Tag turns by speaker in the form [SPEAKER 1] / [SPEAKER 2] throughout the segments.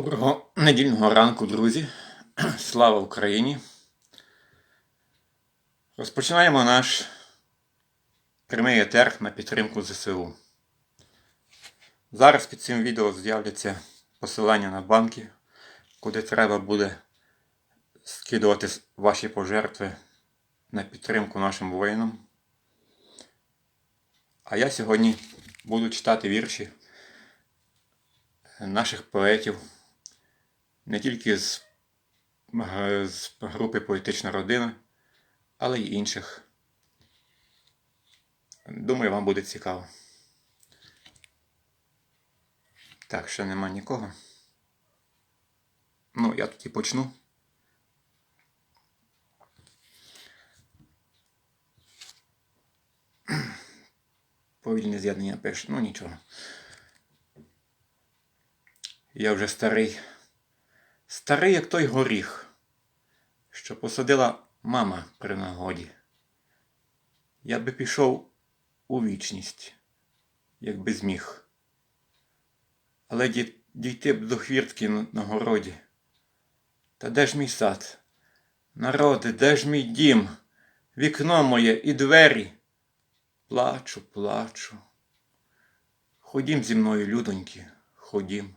[SPEAKER 1] Доброго недільного ранку, друзі. Слава Україні. Розпочинаємо наш прямий етер на підтримку ЗСУ. Зараз під цим відео з'являться посилання на банки, куди треба буде скидувати ваші пожертви на підтримку нашим воїнам. А я сьогодні буду читати вірші наших поетів, не тільки з, з групи Поетична родина, але й інших. Думаю, вам буде цікаво. Так, ще нема нікого. Ну, я тоді почну. Повільне з'єднання пише, ну нічого. Я вже старий. Старий, як той горіх, що посадила мама при нагоді. Я би пішов у вічність, якби зміг. Але дійти б до хвіртки на, городі. Та де ж мій сад? Народи, де ж мій дім? Вікно моє і двері. Плачу, плачу. Ходім зі мною, людоньки, ходім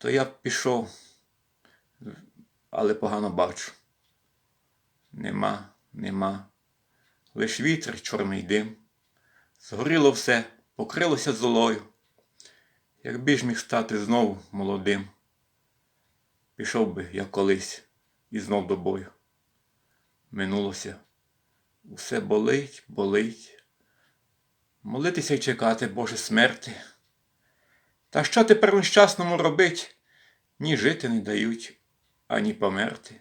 [SPEAKER 1] то я б пішов, але погано бачу. Нема, нема. Лиш вітер, чорний дим. Згоріло все, покрилося золою. Якби ж міг стати знову молодим, пішов би, як колись, і знов до бою. Минулося. Усе болить, болить. Молитися й чекати, Боже, смерти. Та що тепер нещасному робить? Ні жити не дають, ані померти.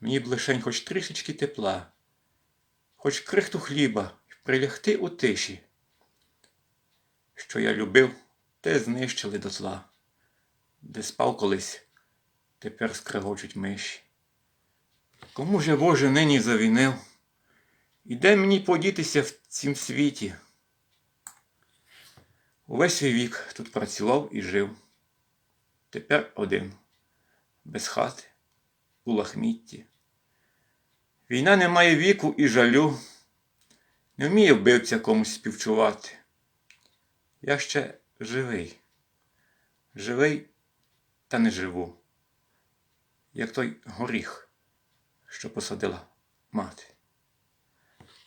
[SPEAKER 1] Мені б лишень хоч трішечки тепла, хоч крихту хліба прилягти у тиші. Що я любив, те знищили до зла, де спав колись, тепер скрегочуть миші. Кому ж я, Боже, нині завінив? І де мені подітися в цім світі? Увесь свій вік тут працював і жив. Тепер один, без хати, у лахмітті. Війна не має віку і жалю, не вміє вбивця комусь співчувати. Я ще живий, живий та не живу, як той горіх, що посадила мати.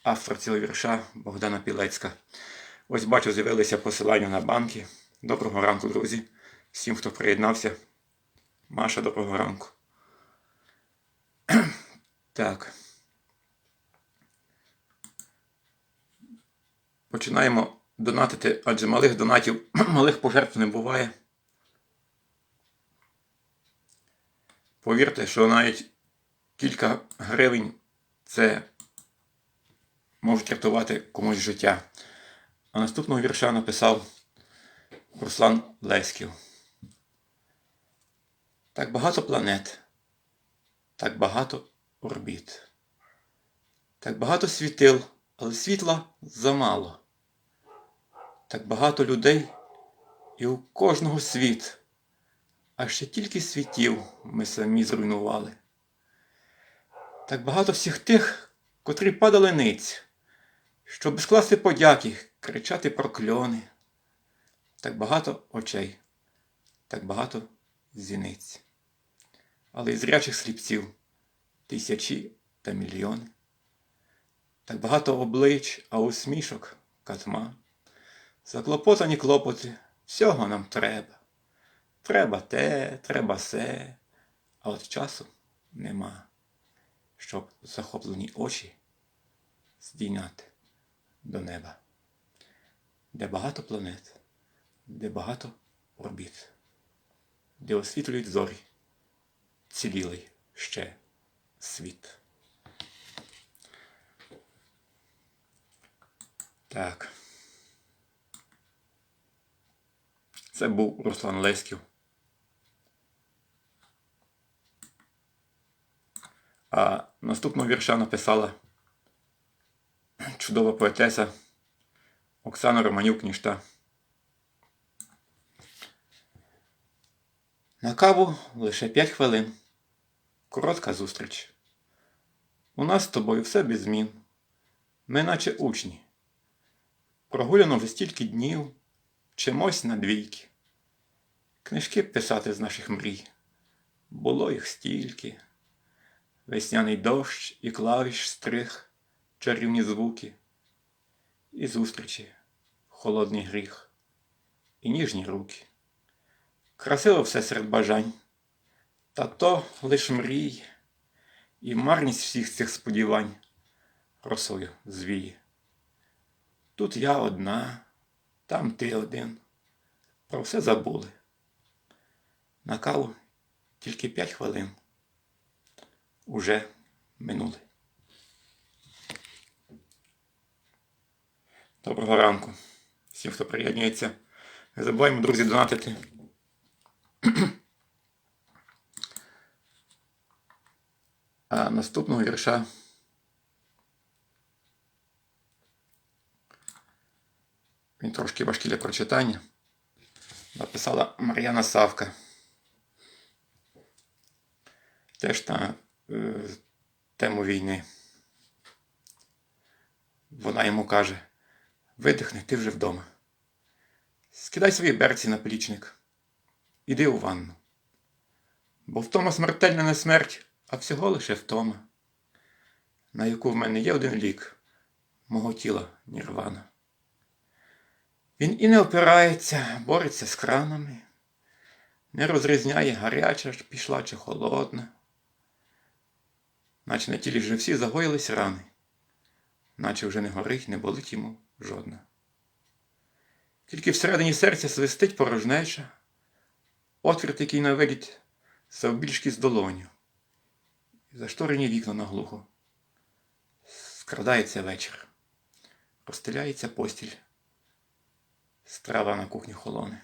[SPEAKER 1] Автор цього вірша Богдана Пілецька. Ось бачу, з'явилися посилання на банки. Доброго ранку, друзі. Всім, хто приєднався. Маша, доброго ранку. Так. Починаємо донатити, адже малих донатів, малих пожертв не буває. Повірте, що навіть кілька гривень це можуть рятувати комусь життя. А наступного вірша написав Руслан Леськів. Так багато планет, так багато орбіт, так багато світил, але світла замало. Так багато людей і у кожного світ, а ще тільки світів ми самі зруйнували. Так багато всіх тих, котрі падали ниць, щоб скласти подяки, кричати прокльони. Так багато очей, так багато зіниць, але й зрячих сліпців тисячі та мільйони. Так багато облич, а усмішок катма. Заклопотані клопоти, всього нам треба. Треба те, треба се, а от часу нема, щоб захоплені очі здійняти до неба, де багато планет, де багато орбіт, де освітлюють зорі цілілий ще світ. Так. Це був Руслан Леськів. А наступного вірша написала чудова поетеса Оксана Романюк Ніжта. На каву лише п'ять хвилин. Коротка зустріч. У нас з тобою все без змін. Ми наче учні. Прогуляно вже стільки днів, чимось на двійки. Книжки писати з наших мрій. Було їх стільки. Весняний дощ і клавіш стриг, чарівні звуки, і зустрічі, холодний гріх, і ніжні руки. Красиво все серед бажань, та то лиш мрій, і марність всіх цих сподівань росою звіє. Тут я одна, там ти один. Про все забули. На каву тільки п'ять хвилин. Уже минули. Доброго ранку. Всім, хто приєднується. Не забуваємо, друзі, донатити. А наступного вірша він трошки важкий для прочитання. Написала Мар'яна Савка. Теж на е, тему війни. Вона йому каже: видихни, ти вже вдома. Скидай свої берці на плічник. Іди у ванну. Бо втома смертельна не смерть, а всього лише втома, на яку в мене є один лік мого тіла нірвана. Він і не опирається, бореться з кранами, не розрізняє, гаряча ж пішла чи холодна, наче на тілі вже всі загоїлись рани, наче вже не горить, не болить йому жодна. Тільки всередині серця свистить порожнеча, отвір, який наведіть завбільшки з долоню, зашторені вікна наглухо. Скрадається вечір, розстеляється постіль. Страва на кухні холоне.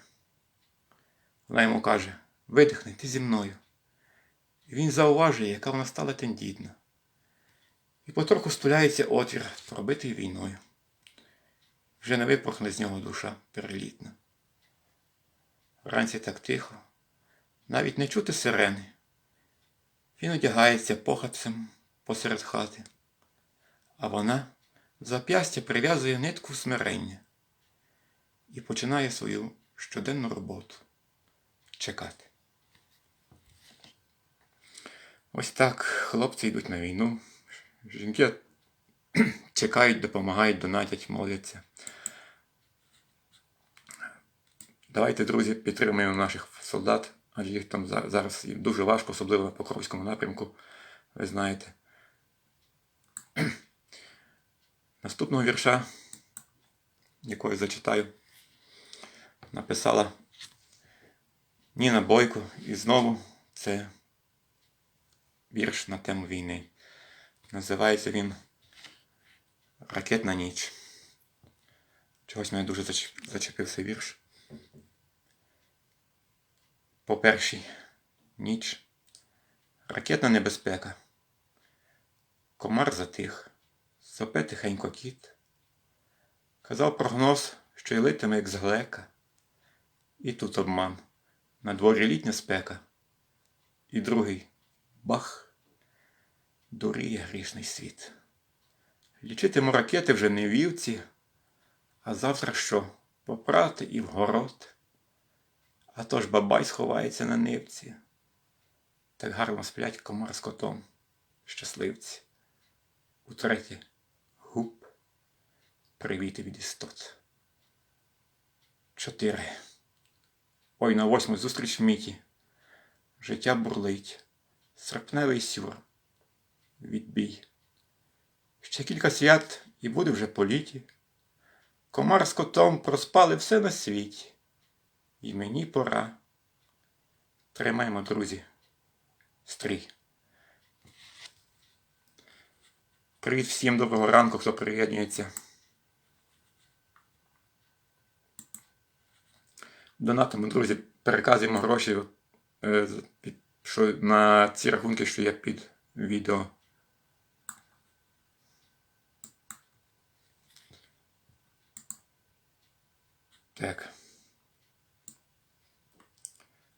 [SPEAKER 1] Вона йому каже видихни, ти зі мною. І він зауважує, яка вона стала тендітна. І потроху стуляється отвір, пробитий війною. Вже не випорхне з нього душа перелітна. Вранці так тихо, навіть не чути сирени. Він одягається похапцем посеред хати, а вона зап'ястя прив'язує нитку смирення і починає свою щоденну роботу чекати. Ось так хлопці йдуть на війну. Жінки чекають, допомагають, донатять, моляться. Давайте, друзі, підтримуємо наших солдат, адже їх там зараз дуже важко, особливо на Покровському напрямку, ви знаєте. Наступного вірша, якого я зачитаю, написала Ніна Бойко. І знову це вірш на тему війни. Називається він Ракетна ніч. Чогось мене дуже зачепив цей вірш. По першій ніч. Ракетна небезпека. Комар затих. Сопе тихенько кіт. Казав прогноз, що й литиме, як з глека. І тут обман. На дворі літня спека. І другий бах. Дуріє грішний світ. Лічитиму ракети вже не вівці, а завтра що? Попрати і в город. А то ж бабай сховається на нивці. Так гарно сплять комар з котом, щасливці. Утретє гуп, привіти від істот. Чотири. Ой на восьму зустріч міті. Життя бурлить, серпневий сюр, відбій. Ще кілька свят і буде вже по літі. Комар з котом проспали все на світі. І мені пора. Тримаймо, друзі, стрій. Привіт всім доброго ранку, хто приєднується. Донатимо, друзі, переказуємо гроші е, на ці рахунки, що є під відео. Так.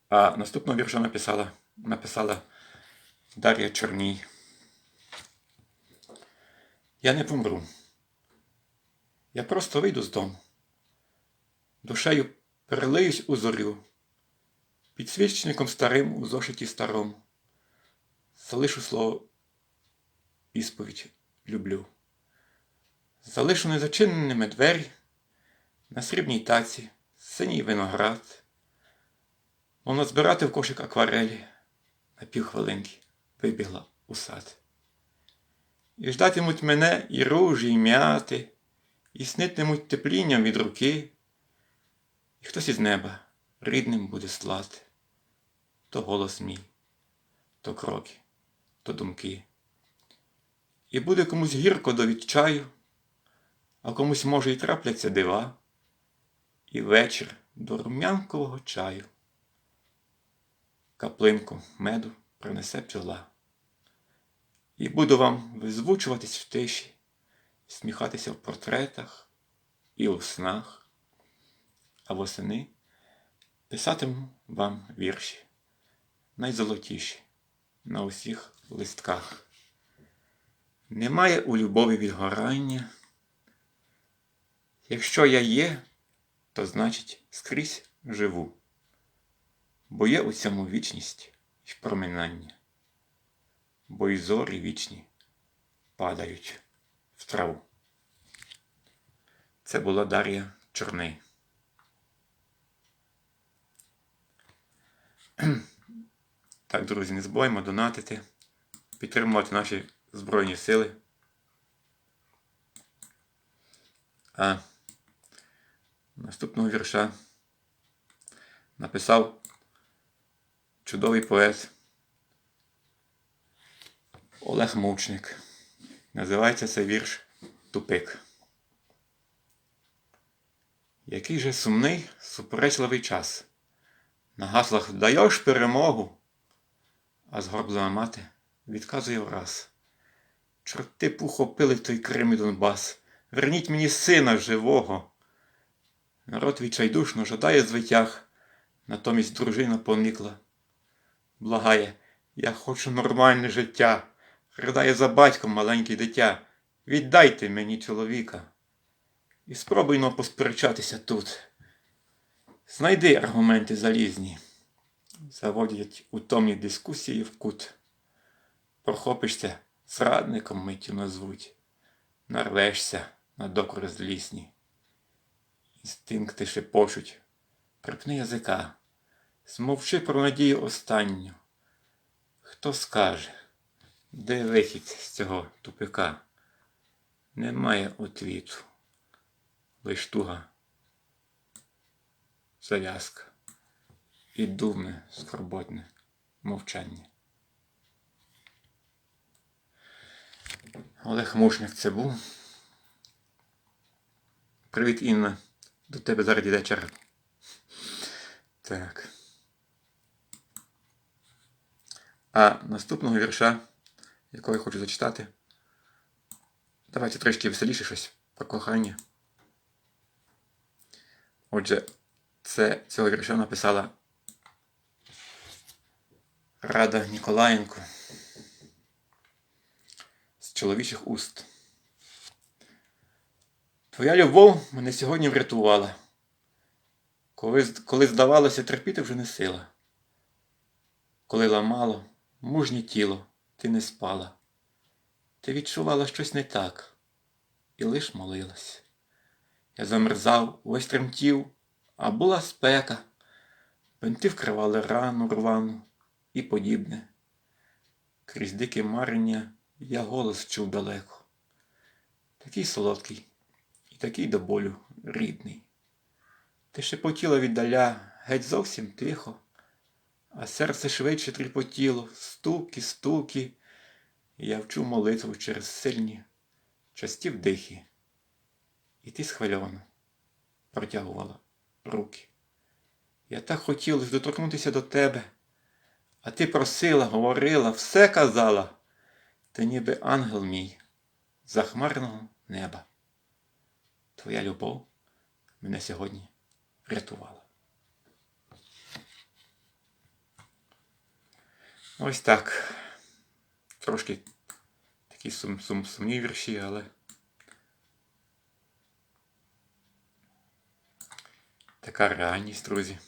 [SPEAKER 1] А наступного вірша написала, написала Дар'я Чорній. Я не помру. Я просто вийду з дому. Душею перелиюсь у зорю, підсвічником старим у зошиті старому. Залишу слово ісповідь люблю. Залишу незачиненими двері на срібній таці, синій виноград. Мов збирати в кошик акварелі на півхвилинки вибігла у сад. І ждатимуть мене і ружі, і м'яти, і снитимуть теплінням від руки, і хтось із неба рідним буде слати то голос мій, то кроки, то думки. І буде комусь гірко до відчаю, а комусь, може, й трапляться дива, і вечір до рум'янкового чаю. Каплинку меду принесе пчола. І буду вам визвучуватись в тиші, сміхатися в портретах і у снах, а восени писатиму вам вірші, найзолотіші на усіх листках. Немає у любові відгорання. Якщо я є, то значить скрізь живу, бо є у цьому вічність і проминання, бо й зорі вічні падають в траву. Це була Дар'я Чорний. Так, друзі, не забуваємо донатити, підтримувати наші Збройні Сили. А наступного вірша написав чудовий поет Олег Мовчник. Називається цей вірш Тупик. Який же сумний, суперечливий час. На гаслах даєш перемогу, а згорблена мати відказує враз. Чорти пухопили той Крим і Донбас. Верніть мені сина живого. Народ відчайдушно жадає звитяг, натомість дружина поникла. Благає, я хочу нормальне життя. Ридає за батьком маленьке дитя. Віддайте мені чоловіка. І спробуйно посперечатися тут. Знайди аргументи залізні. Заводять утомні дискусії в кут. Прохопишся, зрадником миттю назвуть, нарвешся на докори злісні. Інстинкти шепочуть, припни язика, змовчи про надію останню. Хто скаже, де вихід з цього тупика? Немає отвіту, лиш туга, зав'язка і думне, скорботне мовчання. Олег Мушник це був. Привіт, Інна. До тебе зараз йде черга. Так. А наступного вірша, якого я хочу зачитати. Давайте трошки веселіше щось про кохання. Отже, це цього вірша написала Рада Ніколаєнко з чоловічих уст. Твоя любов мене сьогодні врятувала. Коли, коли здавалося, терпіти вже не сила. Коли ламало мужнє тіло, ти не спала. Ти відчувала щось не так і лиш молилась. Я замерзав, весь тремтів, а була спека. Бенти вкривали рану рвану і подібне. Крізь дике марення я голос чув далеко. Такий солодкий такий до болю рідний. Ти шепотіла віддаля геть зовсім тихо, а серце швидше тріпотіло, стуки, стуки. Я вчу молитву через сильні, часті вдихи. І ти схвильовано протягувала руки. Я так хотіла доторкнутися до тебе, а ти просила, говорила, все казала. Ти ніби ангел мій захмарного неба. Твоя любов мене сьогодні врятувала. Ось так. Трошки такі сум, сум, сумні вірші, але. Така реальність, друзі.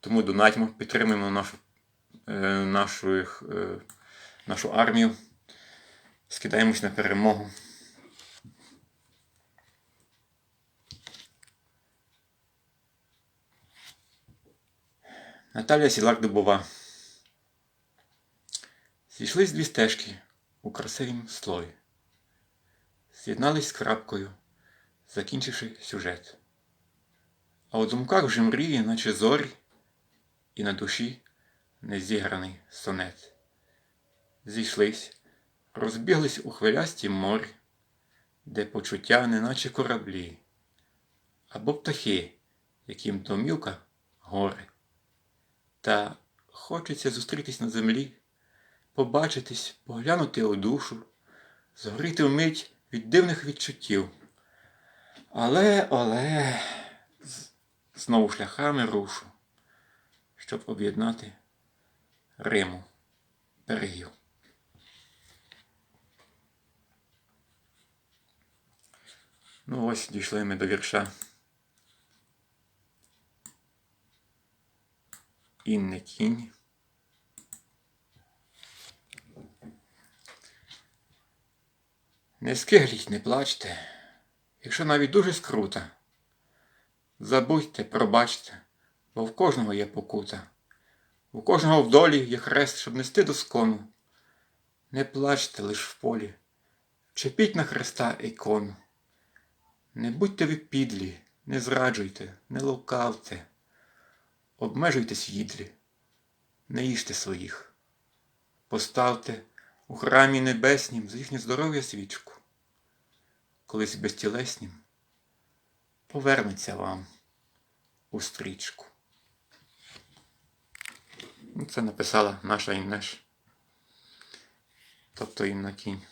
[SPEAKER 1] Тому донатьмо, підтримуємо нашу, е, нашу, е, нашу армію. Скидаємось на перемогу. Наталія Сілак Дубова. Зійшлись дві стежки у красивім слові. З'єднались з крапкою, закінчивши сюжет. А у думках вже мріє, наче зорі, і на душі незіграний сонет. Зійшлись, розбіглись у хвилястім морі, де почуття неначе кораблі, або птахи, яким домівка горе. Та хочеться зустрітись на землі, побачитись, поглянути у душу, згоріти вмить від дивних відчуттів. Але, але, знову шляхами рушу, щоб об'єднати Риму берегів. Ну ось дійшли ми до вірша. Інни кінь. Не скигліть, не плачте, якщо навіть дуже скрута. Забудьте, пробачте, бо в кожного є покута. У кожного в долі є хрест, щоб нести до скону. Не плачте лиш в полі, чепіть на хреста ікону. Не будьте ви підлі, не зраджуйте, не лукавте. Обмежуйтесь в їдлі, не їжте своїх. Поставте у храмі небеснім за їхнє здоров'я свічку. Колись безтілеснім повернеться вам у стрічку. Ну, Це написала наша Іннеш. Тобто Інна Кінь.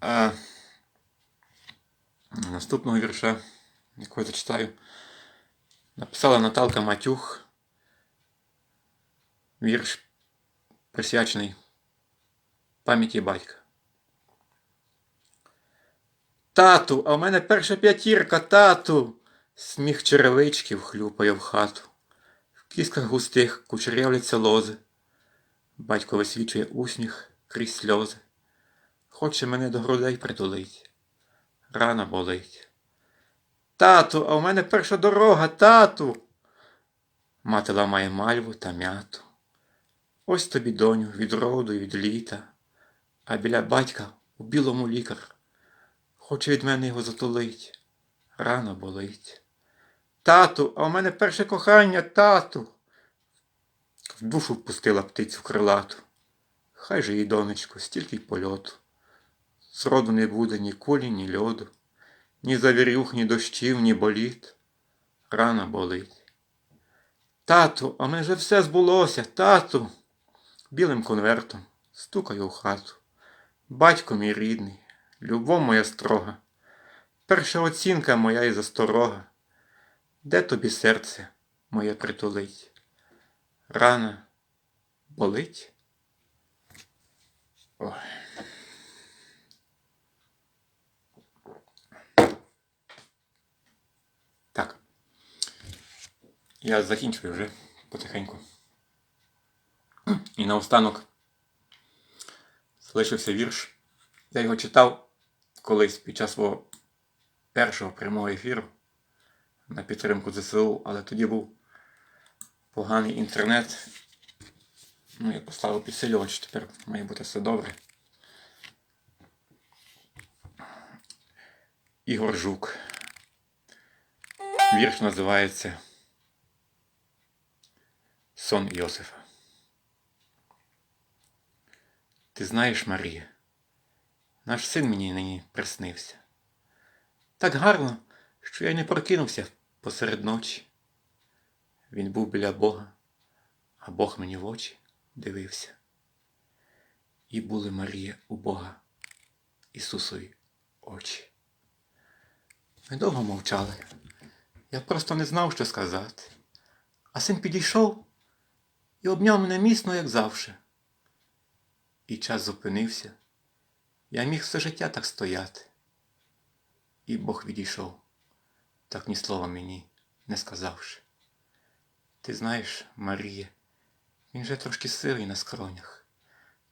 [SPEAKER 1] А наступного вірша, якого я зачитаю, написала Наталка Матюх. Вірш присвячений пам'яті батька. Тату, а в мене перша п'ятірка, тату. Сміх черевичків хлюпає в хату. В кісках густих кучерявляться лози. Батько висвічує усміх крізь сльози. Хоче мене до грудей притулить. Рана болить. Тату, а в мене перша дорога, тату. Мати ламає мальву та м'яту. Ось тобі, доню, від роду і від літа, а біля батька у білому лікар. Хоче від мене його затулить, рано болить. Тату, а у мене перше кохання, тату. В душу впустила птицю крилату. Хай же їй, донечко, стільки й польоту. Зроду не буде ні кулі, ні льоду, ні завірюх, ні дощів, ні боліт. Рана болить. Тату, а мене вже все збулося, тату. Білим конвертом стукаю у хату. Батько мій рідний, любов моя строга, перша оцінка моя і засторога. Де тобі серце моє притулить? Рана болить? Ой. Так. Я закінчую вже потихеньку. І наостанок залишився вірш. Я його читав колись під час свого першого прямого ефіру на підтримку ЗСУ, але тоді був поганий інтернет. Ну, я поставив підсилювач, тепер має бути все добре. Ігор Жук. Вірш називається Сон Йосифа. Ти знаєш, Марія, наш син мені нині приснився. Так гарно, що я не прокинувся посеред ночі. Він був біля Бога, а Бог мені в очі дивився. І були Марія у Бога, Ісусові очі. Ми довго мовчали. Я просто не знав, що сказати. А син підійшов і обняв мене міцно, як завше. І час зупинився. Я міг все життя так стояти. І Бог відійшов, так ні слова мені не сказавши. Ти знаєш, Марія, він же трошки сирий на скронях.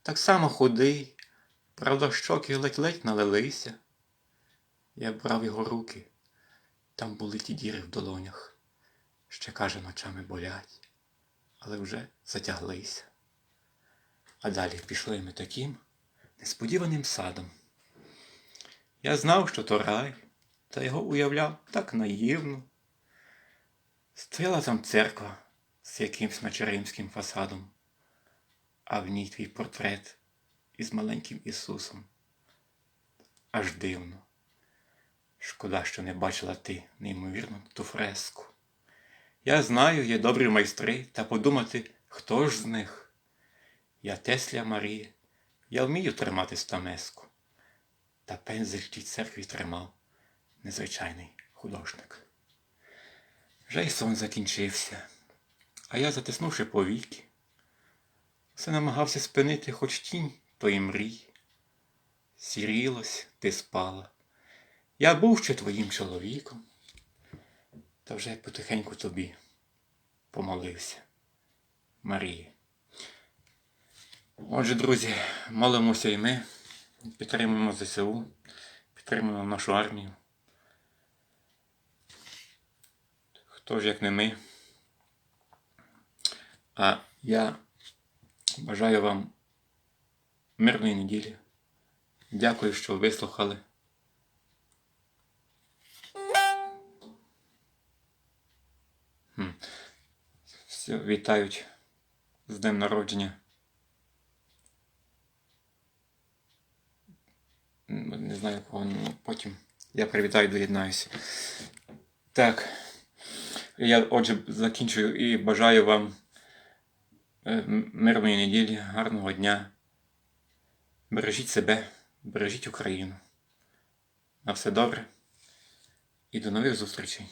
[SPEAKER 1] Так само худий, правда, щоки ледь-ледь налилися. Я брав його руки, там були ті діри в долонях. Ще, каже, ночами болять, але вже затяглися. А далі пішли ми таким несподіваним садом. Я знав, що то рай, та його уявляв так наївно. Стояла там церква з якимсь начеримським фасадом, а в ній твій портрет із маленьким Ісусом. Аж дивно. Шкода, що не бачила ти неймовірно ту фреску. Я знаю, є добрі майстри, та подумати, хто ж з них. Я Тесля Марія, я вмію тримати стамеску. Та пензель тій церкві тримав незвичайний художник. Вже й сон закінчився, а я, затиснувши повіки, все намагався спинити хоч тінь тої мрій. Сірілось, ти спала. Я був ще твоїм чоловіком, та вже потихеньку тобі помолився. Марії. Отже, друзі, молимося і ми, підтримуємо ЗСУ, підтримуємо нашу армію. Хто ж як не ми? А я бажаю вам мирної неділі. Дякую, що вислухали. Все, вітають з днем народження. Не знаю кого, ну потім я привітаю, доєднаюся. Так. Я отже закінчую і бажаю вам е, мирної неділі, гарного дня. Бережіть себе, бережіть Україну. На все добре і до нових зустрічей.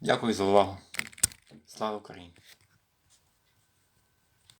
[SPEAKER 1] Дякую за увагу. Слава Україні!